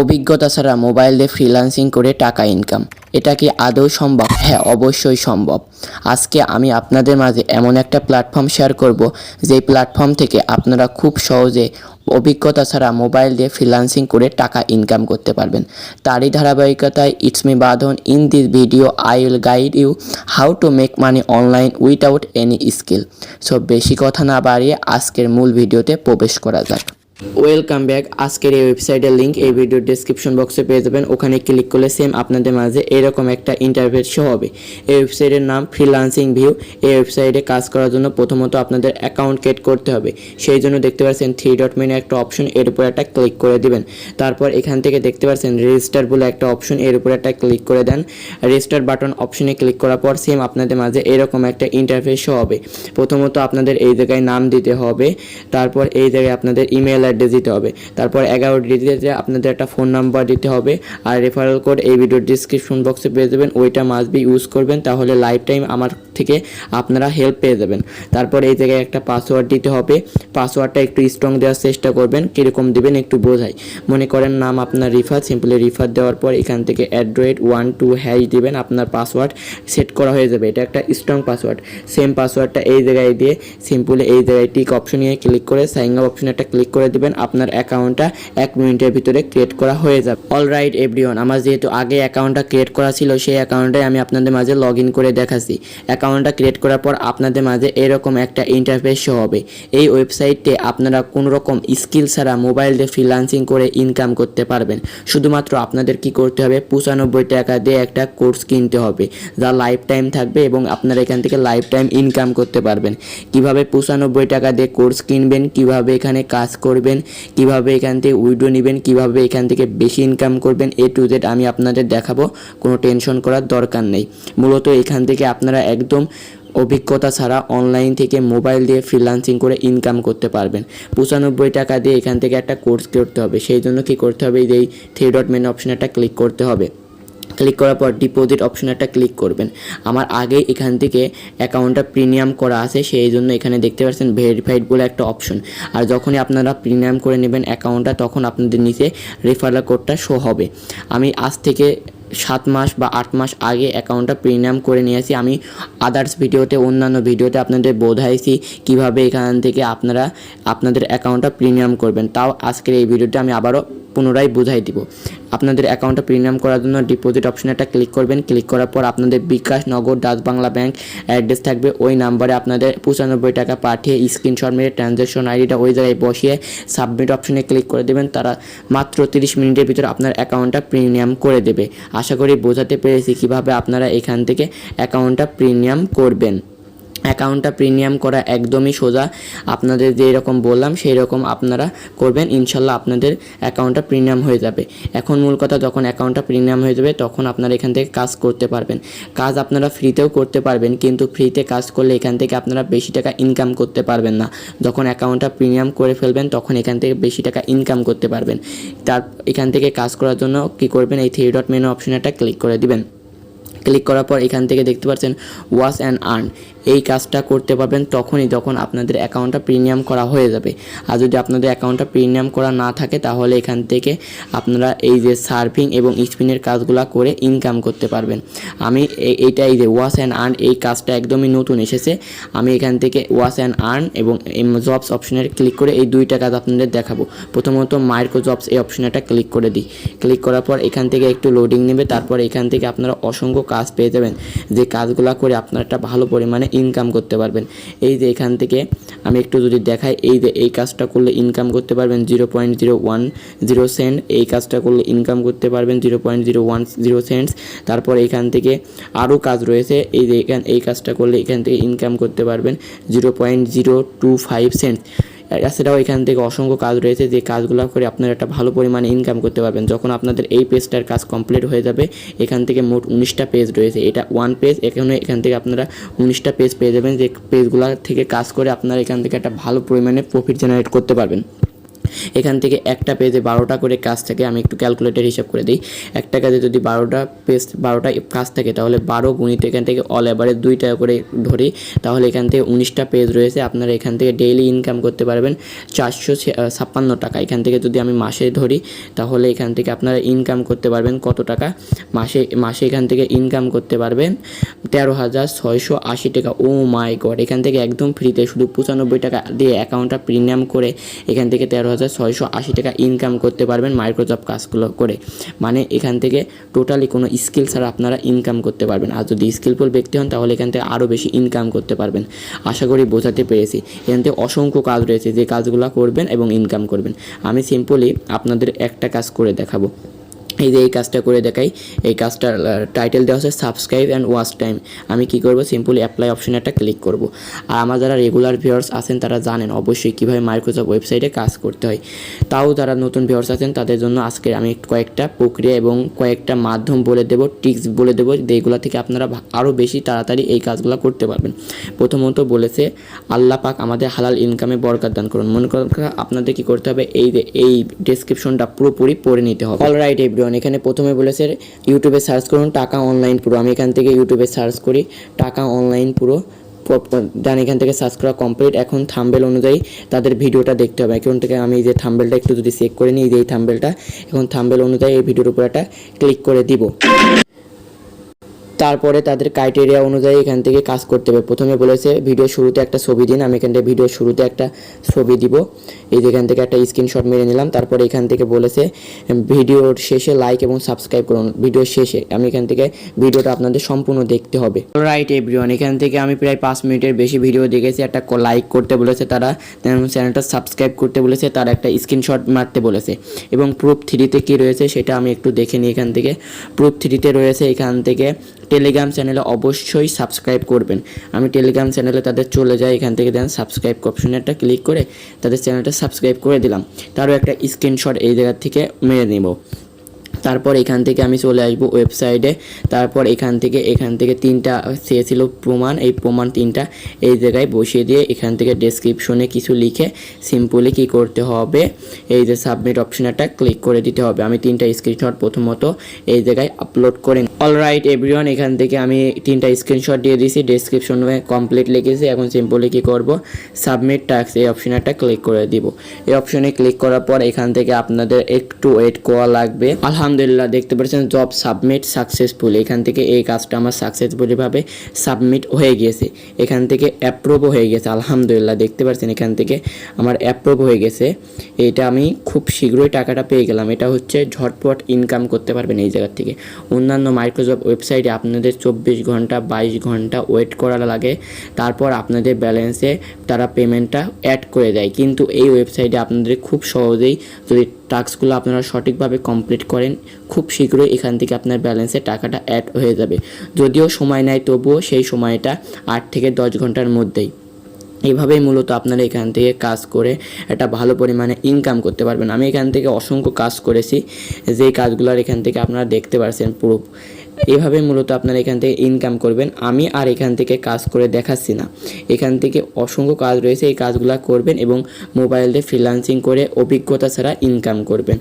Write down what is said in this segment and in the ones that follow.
অভিজ্ঞতা ছাড়া মোবাইল দিয়ে ফ্রিল্যান্সিং করে টাকা ইনকাম এটা কি আদৌ সম্ভব? হ্যাঁ অবশ্যই সম্ভব। আজকে আমি আপনাদের মাঝে এমন একটা প্ল্যাটফর্ম শেয়ার করব, যেই প্ল্যাটফর্ম থেকে আপনারা খুব সহজে অভিজ্ঞতা ছাড়া মোবাইল দিয়ে ফ্রিল্যান্সিং করে টাকা ইনকাম করতে পারবেন। তারই ধারাবাহিকতায় it's me Badhon in this video I will guide you how to make money online without any skill so বেশি কথা না বাড়িয়ে আজকের মূল ভিডিওতে প্রবেশ করা যাক। ওয়েলকাম ব্যাক আজকের এই ওয়েবসাইটের লিঙ্ক এই ভিডিওর ডেসক্রিপশন বক্সে পেয়ে যাবেন। ওখানে ক্লিক করলে সেম আপনাদের মাঝে এরকম একটা ইন্টারভেট শো হবে। এই ওয়েবসাইটের নাম ফ্রিলান্সিং ভিউ এই ওয়েবসাইটে কাজ করার জন্য প্রথমত আপনাদের অ্যাকাউন্ট ক্রিয়েট করতে হবে। সেই জন্য দেখতে পাচ্ছেন থ্রি ডট মেনে একটা অপশন এর উপর একটা ক্লিক করে দিবেন। তারপর এখান থেকে দেখতে পাচ্ছেন রেজিস্টার বলে একটা অপশন এর উপর একটা ক্লিক করে দেন। রেজিস্টার বাটন অপশনে ক্লিক করার পর সেম আপনাদের মাঝে এরকম একটা ইন্টারফেস শো হবে। প্রথমত আপনাদের এই জায়গায় নাম দিতে হবে। তারপর এই জায়গায় আপনাদের ইমেল অ্যাড্রেস দিতে হবে। তারপর এগারো ডিজিটে আপনাদের একটা ফোন নাম্বার দিতে হবে। আর রেফারেল কোড এই ভিডিওর ডিসক্রিপশন বক্সে পেয়ে যাবেন। ওইটা মাস্ট বি ইউজ করবেন। তাহলে লাইফ টাইম আমার থেকে আপনারা হেল্প পেয়ে যাবেন। তারপর এই জায়গায় একটা পাসওয়ার্ড দিতে হবে। পাসওয়ার্ডটা একটু স্ট্রং দেওয়ার চেষ্টা করবেন, কীরকম দেবেন একটু বোঝাই। মনে করেন নাম আপনার রিফার সিম্পলি রিফার দেওয়ার পর এখান থেকে অ্যাড্রয়েড ওয়ান টু হ্যাশ দিবেন, আপনার পাসওয়ার্ড সেট করা হয়ে যাবে। এটা একটা স্ট্রং পাসওয়ার্ড সেম পাসওয়ার্ডটা এই জায়গায় দিয়ে সিম্পলি এই জায়গায় টিক অপশনে ক্লিক করে সাইন আপ অপশনে একটা ক্লিক করে দেবেন, আপনার অ্যাকাউন্টটা এক মিনিটের ভিতরে ক্রিয়েট করা হয়ে যাবে। অল রাইট এভরিওয়ান আমার যেহেতু আগে অ্যাকাউন্টটা ক্রিয়েট করা ছিল, সেই অ্যাকাউন্টে আমি আপনাদের মাঝে লগ ইন করে দেখাচ্ছি। অ্যাকাউন্টটা ক্রিয়েট করার পর আপনাদের মাঝে এরকম একটা ইন্টারফেস শো হবে। এই ওয়েবসাইটে আপনারা কোনো রকম স্কিল ছাড়া মোবাইল দিয়ে ফ্রিলান্সিং করে ইনকাম করতে পারবেন। শুধুমাত্র আপনাদের কি করতে হবে? পঁচানব্বই টাকা দিয়ে একটা কোর্স কিনতে হবে, যা লাইফ টাইম থাকবে এবং আপনারা এখান থেকে লাইফ টাইম ইনকাম করতে পারবেন। কীভাবে পঁচানব্বই টাকা দিয়ে কোর্স কিনবেন? কীভাবে এখানে কাজ করবেন? কীভাবে এখান থেকে উইডো নেবেন? কীভাবে এখান থেকে বেশি ইনকাম করবেন? এ টু জেড আমি আপনাদের দেখাবো, কোনো টেনশন করার দরকার নেই। মূলত এখান থেকে আপনারা একদম অভিজ্ঞতা ছাড়া অনলাইন থেকে মোবাইল দিয়ে ফ্রিলান্সিং করে ইনকাম করতে পারবেন। পঁচানব্বই টাকা দিয়ে এখান থেকে একটা কোর্স করতে হবে। সেই জন্য কী করতে হবে? এই থ্রি ডট মেন অপশনে একটা ক্লিক করতে হবে। ক্লিক করার পর ডিপোজিট অপশনে একটা ক্লিক করবেন। আমার আগে এখান থেকে অ্যাকাউন্টটা প্রিমিয়াম করা আছে, সেই জন্য এখানে দেখতে পাচ্ছেন ভেরিফাইড বলে একটা অপশন আর যখনই আপনারা প্রিমিয়াম করে নেবেন অ্যাকাউন্টটা তখন আপনাদের নিচে রেফারেল কোডটা শো হবে। আমি আজ থেকে সাত মাস বা আট মাস আগে অ্যাকাউন্টটা প্রিমিয়াম করে নিয়ে আসি আমি আদার্স ভিডিওতে অন্যান্য ভিডিওতে আপনাদের বোঝাইছি কীভাবে এখান থেকে আপনারা, আপনাদের অ্যাকাউন্টটা প্রিমিয়াম করবেন। তাও আজকের এই ভিডিওতে আমি আবারও পুনরায় বুঝাই দিব। আপনাদের অ্যাকাউন্টটা প্রিমিয়াম করার জন্য ডিপোজিট অপশনে একটা ক্লিক করবেন। ক্লিক করার পর আপনাদের bKash Nagad Dutch, Bangla bank address থাকবে। ওই নাম্বারে আপনাদের পঁচানব্বই টাকা পাঠিয়ে স্ক্রিনশট মেরে ট্রানজ্যাকশন আইডিটা ওই জায়গায় বসিয়ে সাবমিট অপশনে ক্লিক করে দেবেন। তারা মাত্র তিরিশ মিনিটের ভিতরে আপনার অ্যাকাউন্টটা প্রিমিয়াম করে দেবে। আশা করি বোঝাতে পেরেছি কীভাবে আপনারা এখান থেকে অ্যাকাউন্টটা প্রিমিয়াম করবেন। অ্যাকাউন্টটা প্রিমিয়াম করা একদমই সোজা। আপনাদের যেই রকম বললাম সেই রকম আপনারা করবেন। ইনশাল্লাহ আপনাদের অ্যাকাউন্টটা প্রিমিয়াম হয়ে যাবে। এখন মূল কথা, যখন অ্যাকাউন্টটা প্রিমিয়াম হয়ে যাবে, তখন আপনারা এখান থেকে কাজ করতে পারবেন। কাজ আপনারা ফ্রিতেও করতে পারবেন, কিন্তু ফ্রিতে কাজ করলে এখান থেকে আপনারা বেশি টাকা ইনকাম করতে পারবেন না। যখন অ্যাকাউন্টটা প্রিমিয়াম করে ফেলবেন, তখন এখান থেকে বেশি টাকা ইনকাম করতে পারবেন। তার, এখান থেকে কাজ করার জন্য কি করবেন? এই থ্রি ডট মেনু অপশনে একটা ক্লিক করে দিবেন। ক্লিক করার পর এখান থেকে দেখতে পাচ্ছেন ওয়াশ অ্যান্ড আর্ন। এই কাজটা করতে পারবেন তখনই যখন আপনাদের অ্যাকাউন্টটা প্রিমিয়াম করা হয়ে যাবে। আর যদি আপনাদের অ্যাকাউন্টটা প্রিমিয়াম করা না থাকে, তাহলে এখান থেকে আপনারা এই যে সার্ফিং এবং স্পিনের কাজগুলো করে ইনকাম করতে পারবেন। আমি এইটা এই যে ওয়াশ অ্যান্ড আর্ন, এই কাজটা একদমই নতুন এসেছে। আমি এখান থেকে ওয়াশ অ্যান্ড আর্ন এবং জবস অপশনের ক্লিক করে এই দুইটা কাজ আপনাদের দেখাবো। প্রথমত মাইক্রো জবস এই অপশনে একটা ক্লিক করে দিই। ক্লিক করার পর এখান থেকে একটু লোডিং নেবে। তারপর এখান থেকে আপনারা অসংখ্য কাজ পেয়ে যাবেন। যে কাজগুলো করে আপনারা একটা ভালো পরিমাণে ইনকাম করতে পারবেন। এই যে এখান থেকে আমি একটু যদি দেখাই, এই যে এই কাজটা করলে ইনকাম করতে পারবেন zero point zero one zero cent এই কাজটা করলে ইনকাম করতে পারবেন zero point zero one zero cents তারপর এখান থেকে আরও কাজ রয়েছে, এই যে এখান, এই কাজটা করলে এখান থেকে ইনকাম করতে পারবেন zero point zero two five cents এছাড়াও এখান থেকে অসংখ্য কাজ রয়েছে যে কাজগুলো করে আপনারা একটা ভালো পরিমাণে ইনকাম করতে পারবেন। যখন আপনাদের এই পেজটার কাজ কমপ্লিট হয়ে যাবে, এখান থেকে মোট উনিশটা পেজ রয়েছে। এটা ওয়ান পেজ এখানে এখান থেকে আপনারা উনিশটা পেজ পেয়ে যাবেন যে পেজগুলো থেকে কাজ করে আপনারা এখান থেকে একটা ভালো পরিমাণে প্রফিট জেনারেট করতে পারবেন। এখান থেকে একটা পেজে বারোটা করে কাজ থাকে, আমি একটু ক্যালকুলেটর হিসাব করে দিই। একটা কাজে যদি বারোটা পেজ, বারোটা কাজ থাকে, তাহলে বারো গুণিত এখান থেকে অল এভারেজ দুই টাকা করে ধরি। তাহলে এখান থেকে উনিশটা পেজ রয়েছে, আপনারা এখান থেকে ডেইলি ইনকাম করতে পারবেন চারশো ছাপ্পান্ন টাকা। এখান থেকে যদি আমি মাসে ধরি, তাহলে এখান থেকে আপনারা ইনকাম করতে পারবেন কত টাকা? মাসে মাসে এখান থেকে ইনকাম করতে পারবেন তেরো হাজার ছয়শো আশি টাকা। ও মাই গড, এখান থেকে একদম ফ্রিতে শুধু পঁচানব্বই টাকা দিয়ে অ্যাকাউন্টটা প্রিমিয়াম করে এখান থেকে তেরো হাজার ছয়শো আশি টাকা ইনকাম করতে পারবেন মাইক্রোসফট কাজগুলো করে। মানে এখান থেকে টোটালি কোনো স্কিল ছাড়া আপনারা ইনকাম করতে পারবেন। আর যদি স্কিলফুল ব্যক্তি হন, তাহলে এখান থেকে আরও বেশি ইনকাম করতে পারবেন। আশা করি বোঝাতে পেরেছি। এখান থেকে অসংখ্য কাজ রয়েছে, যে কাজগুলো করবেন এবং ইনকাম করবেন। আমি সিম্পলি আপনাদের একটা কাজ করে দেখাবো। এই যে এই কাজটা করে দেখাই। এই কাজটার টাইটেল দেওয়া হচ্ছে সাবস্ক্রাইব অ্যান্ড ওয়াচ টাইম আমি কি করব? সিম্পলি অ্যাপ্লাই অপশনে একটা ক্লিক করব। আর আমার যারা রেগুলার ভিউয়ার্স আছেন, তারা জানেন অবশ্যই কীভাবে মাইক্রোসফট ওয়েবসাইটে কাজ করতে হয়। তাও যারা নতুন ভিউয়ার্স আছেন, তাদের জন্য আজকে আমি কয়েকটা প্রক্রিয়া এবং কয়েকটা মাধ্যম বলে দেবো টিক্স বলে দেবো যেগুলো থেকে আপনারা আরও বেশি তাড়াতাড়ি এই কাজগুলো করতে পারবেন। প্রথমত বলেছে, আল্লাহ পাক আমাদের হালাল ইনকামে বরকত দান করুন। মনে করেন আপনাদের কী করতে হবে? এই এই ডেসক্রিপশনটা পুরোপুরি পড়ে নিতে হবে। অলরাইট এভরিওয়ান এখানে প্রথমে বলেছে ইউটিউবে সার্চ করুন টাকা অনলাইন পুরো। আমি এখান থেকে ইউটিউবে সার্চ করি টাকা অনলাইন পুরো। ডান এখান থেকে সার্চ করা কমপ্লিট। এখন থাম্বেল অনুযায়ী তাদের ভিডিওটা দেখতে হবে। এখন থেকে আমি যে থাম্বেলটা একটু যদি চেক করে নিই যে এই থাম্বেলটা, এখন থাম্বেল অনুযায়ী এই ভিডিওর উপর একটা ক্লিক করে দিব। তারপরে তাদের ক্রাইটেরিয়া অনুযায়ী এখান থেকে কাজ করতে হবে। প্রথমে বলেছে, ভিডিও শুরুতে একটা ছবি দিন, আমি এখান থেকে ভিডিও শুরুতে একটা ছবি দিব। এই যে এখান থেকে একটা স্ক্রিনশট মেরে নিলাম। তারপরে এখান থেকে বলেছে, ভিডিওর শেষে লাইক এবং সাবস্ক্রাইব করুন। ভিডিওর শেষে আমি এখান থেকে ভিডিওটা আপনাদের সম্পূর্ণ দেখতে হবে। রাইট এভরিওয়ান এখান থেকে আমি প্রায় পাঁচ মিনিটের বেশি ভিডিও দেখেছি। একটা লাইক করতে বলেছে তারা চ্যানেলটা সাবস্ক্রাইব করতে বলেছে, তার একটা স্ক্রিনশট মারতে বলেছে। এবং প্রুফ থ্রিতে কী রয়েছে সেটা আমি একটু দেখে নিই এখান থেকে। প্রুফ থ্রিতে রয়েছে এখান থেকে টেলিগ্রাম চ্যানেলে অবশ্যই সাবস্ক্রাইব করবেন। আমি টেলিগ্রাম চ্যানেলে তাদের চলে যাই, এখান থেকে দেন সাবস্ক্রাইব অপশনে একটা ক্লিক করে তাদের চ্যানেলটা সাবস্ক্রাইব করে দিলাম। তারও একটা স্ক্রিনশট এই জায়গার থেকে মেরে নেব। তারপর এখান থেকে আমি চলে আসব ওয়েবসাইটে তারপর এখান থেকে এখান থেকে তিনটা চেয়েছিল প্রমাণ, এই প্রমাণ তিনটা এই জায়গায় বসিয়ে দিয়ে এখান থেকে ডেসক্রিপশনে কিছু লিখে সিম্পলি কি করতে হবে, এই যে সাবমিট অপশনটা ক্লিক করে দিতে হবে। আমি তিনটা স্ক্রিনশট প্রথমত এই জায়গায় আপলোড করে অল রাইট এভরিওয়ান এখান থেকে আমি তিনটা স্ক্রিনশট দিয়ে দিয়েছি ডেসক্রিপশনে কমপ্লিট লিখেছি, এখন সিম্পলি কি করব? সাবমিট টাস্ক এই অপশনটা ক্লিক করে দিব। এই অপশনে ক্লিক করার পর এখান থেকে আপনাদের একটু ওয়েট করা লাগবে। আলহামদুলিল্লাহ দেখতে পাচ্ছেন জব সাবমিট সাকসেসফুল এখান থেকে এই কাজটা আমার সাকসেসফুলিভাবে সাবমিট হয়ে গিয়েছে। এখান থেকে অ্যাপ্রুভও হয়ে গেছে আলহামদুলিল্লাহ, দেখতে পাচ্ছেন এখান থেকে আমার অ্যাপ্রুভ হয়ে গেছে। এটা আমি খুব শীঘ্রই টাকাটা পেয়ে গেলাম। এটা হচ্ছে ঝটপট ইনকাম করতে পারবেন এই জায়গার থেকে। অন্যান্য মাইক্রোসফট ওয়েবসাইটে আপনাদের চব্বিশ ঘণ্টা, বাইশ ঘণ্টা ওয়েট করা লাগে। তারপর আপনাদের ব্যালেন্সে তারা পেমেন্টটা অ্যাড করে দেয়। কিন্তু এই ওয়েবসাইটে আপনাদের খুব সহজেই যদি টাস্কগুলো আপনারা সঠিকভাবে কমপ্লিট করেন, খুব শীঘ্রই এখান থেকে আপনার ব্যালেন্সে টাকাটা অ্যাড হয়ে যাবে। যদিও সময় নেয় তবুও সেই সময়টা আট থেকে দশ ঘণ্টার মধ্যেই। এভাবেই মূলত আপনারা এখান থেকে কাজ করে একটা ভালো পরিমাণে ইনকাম করতে পারবেন। আমি এখান থেকে অসংখ্য কাজ করেছি, যেই কাজগুলোর এখান থেকে আপনারা দেখতে পারছেন প্রুফ এভাবে মূলত আপনারা এখান থেকে ইনকাম করবেন। আমি আর এখান থেকে কাজ করে দেখাচ্ছি না। এখান থেকে অসংখ্য কাজ রয়েছে, এই কাজগুলো করবেন এবং মোবাইলে ফ্রিলান্সিং করে অভিজ্ঞতা ছাড়া ইনকাম করবেন।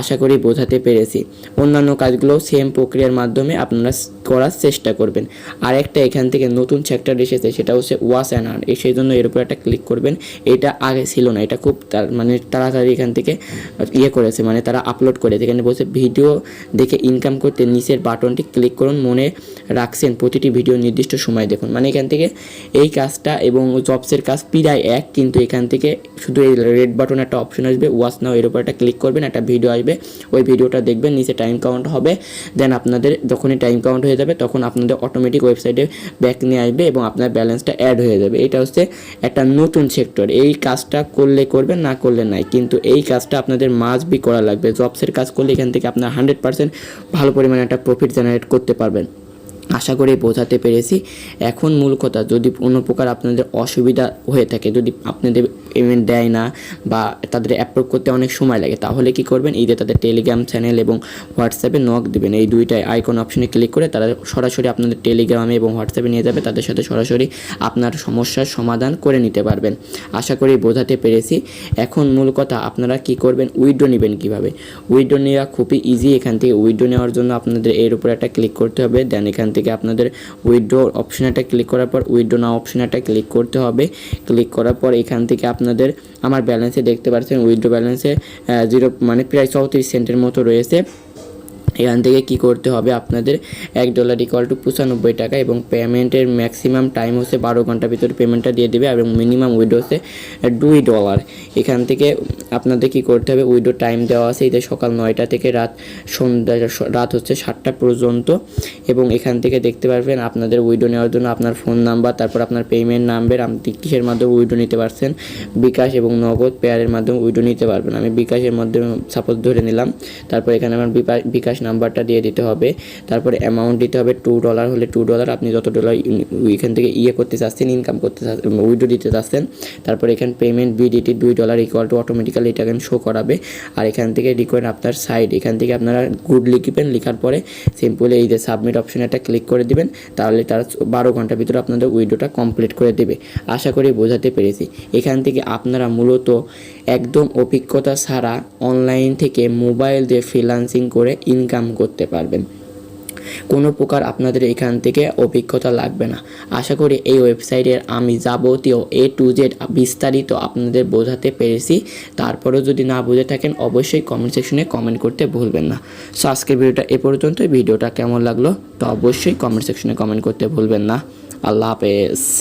আশা করি বোঝাতে পেরেছি। অন্যান্য কাজগুলো সেম প্রক্রিয়ার মাধ্যমে আপনারা করার চেষ্টা করবেন। আর একটা এখান থেকে নতুন সেক্টর এসেছে, সেটা হচ্ছে ওয়াশ অ্যান্ড আর্ন সেই জন্য এর উপর একটা ক্লিক করবেন। এটা আগে ছিল না, এটা খুব তার মানে তাড়াতাড়ি এখান থেকে ইয়ে করেছে মানে তারা আপলোড করেছে। এখানে বলছে, ভিডিও দেখে ইনকাম করতে নিচের বাটনটি ক্লিক করুন, মনে রাখছেন প্রতিটি ভিডিও নির্দিষ্ট সময় দেখুন। মানে এখান থেকে এই কাজটা এবং জবসের কাজ প্রায় এক, কিন্তু এখান থেকে শুধু এই রেড বাটন একটা অপশন আসবে ওয়াচ নাও এর উপর একটা ক্লিক করবেন, একটা ভিডিও আসবে। ওই ভিডিওটা দেখবেন, নিচে টাইম কাউন্ট হবে দেন আপনাদের যখনই টাইম কাউন্ট হয়ে যাবে, তখন আপনাদের অটোমেটিক ওয়েবসাইটে ব্যাক নিয়ে আসবে এবং আপনার ব্যালেন্সটা অ্যাড হয়ে যাবে। এটা হচ্ছে একটা নতুন সেক্টর এই কাজটা করলে করবেন, না করলে নাই। কিন্তু এই কাজটা আপনাদের মাস্ট বি করা লাগবে। জবসের কাজ করলে এখান থেকে আপনার হান্ড্রেড পার্সেন্ট ভালো পরিমাণে একটা প্রফিট জেনারেট করতে পারবেন। আশা করি বোঝাতে পেরেছি। এখন মূল কথা, যদি কোনো প্রকার আপনাদের অসুবিধা হয়ে থাকে, যদি আপনাদের পেমেন্ট দেয় না বা তাদের অ্যাপ্রুভ করতে অনেক সময় লাগে, তাহলে কি করবেন? যে তাদের টেলিগ্রাম চ্যানেল এবং হোয়াটসঅ্যাপে নক দেবেন। এই দুইটাই আইকন অপশনে ক্লিক করে তারা সরাসরি আপনাদের টেলিগ্রামে এবং হোয়াটসঅ্যাপে নিয়ে যাবে। তাদের সাথে সরাসরি আপনার সমস্যার সমাধান করে নিতে পারবেন। আশা করি বোঝাতে পেরেছি। এখন মূল কথা, আপনারা কি করবেন? উইডো নেবেন কীভাবে? উইডো নেওয়া খুবই ইজি এখান থেকে উইডো নেওয়ার জন্য আপনাদের এর উপর একটা ক্লিক করতে হবে। দেন এখান থেকে আপনাদের উইডো অপশন একটা ক্লিক করার পর উইডো না অপশনটা ক্লিক করতে হবে। ক্লিক করার পর এখান থেকে আপনাদের আমার ব্যালেন্সে দেখতে পাচ্ছেন উইডো ব্যালেন্সে জিরো মানে প্রায় চৌত্রিশ সেন্টের মতো রয়েছে। এখান থেকে কি করতে হবে? আপনাদের এক ডলার ইকুয়াল টু পঁচানব্বই টাকা এবং পেমেন্টের ম্যাক্সিমাম টাইম হচ্ছে বারো ঘণ্টার ভিতরে পেমেন্টটা দিয়ে দেবে এবং মিনিমাম উইডো হচ্ছে দুই ডলার এখান থেকে আপনাদের কি করতে হবে? উইডো টাইম দেওয়া আছে। যে সকাল নয়টা থেকে রাত সন্ধ্যা রাত হচ্ছে সাতটা পর্যন্ত। এবং এখান থেকে দেখতে পারবেন আপনাদের উইডো নেওয়ার জন্য আপনার ফোন নাম্বার তারপর আপনার পেমেন্ট নাম্বার আপনি কিসের মাধ্যমে উইডো নিতে পারছেন? বিকাশ এবং নগদ পেয়ারের মাধ্যমে উইডো নিতে পারবেন। আমি বিকাশের মাধ্যমে সাপোজ ধরে নিলাম। তারপর এখানে আমার বিকাশ নাম্বারটা দিয়ে দিতে হবে। তারপরে অ্যামাউন্ট দিতে হবে টু ডলার হলে টু ডলার আপনি যত ডলার এখান থেকে ইয়ে করতে চাচ্ছেন ইনকাম করতে উইডো দিতে চাচ্ছেন, তারপর এখানে পেমেন্ট বিডিটি দুই ডলার ইকুয়াল টু অটোমেটিক্যালি এটা এখানে শো করাবে। আর এখান থেকে রিকোয়েন আপনার সাইড এখান থেকে আপনারা গুড লিখবেন, লেখার পরে সিম্পলি এই যে সাবমিট অপশনে একটা ক্লিক করে দিবেন, তাহলে তারা বারো ঘণ্টার ভিতরে আপনাদের উইডোটা কমপ্লিট করে দেবে। আশা করি বোঝাতে পেরেছি। এখান থেকে আপনারা মূলত একদম অভিজ্ঞতা ছাড়া অনলাইন থেকে মোবাইল দিয়ে ফ্রিলান্সিং করে ইনকাম করতে পারবেন। কোনো প্রকার আপনাদের এখান থেকে অভিজ্ঞতা লাগবে না। আশা করি এই ওয়েবসাইটের আমি যাবতীয় এ টু জেড বিস্তারিত আপনাদের বোঝাতে পেরেছি। তারপরেও যদি না বুঝে থাকেন, অবশ্যই কমেন্ট সেকশনে কমেন্ট করতে ভুলবেন না। সো আজকের ভিডিওটা এ পর্যন্ত ভিডিওটা কেমন লাগল তো অবশ্যই কমেন্ট সেকশনে কমেন্ট করতে ভুলবেন না। আল্লাহ হাফেজ।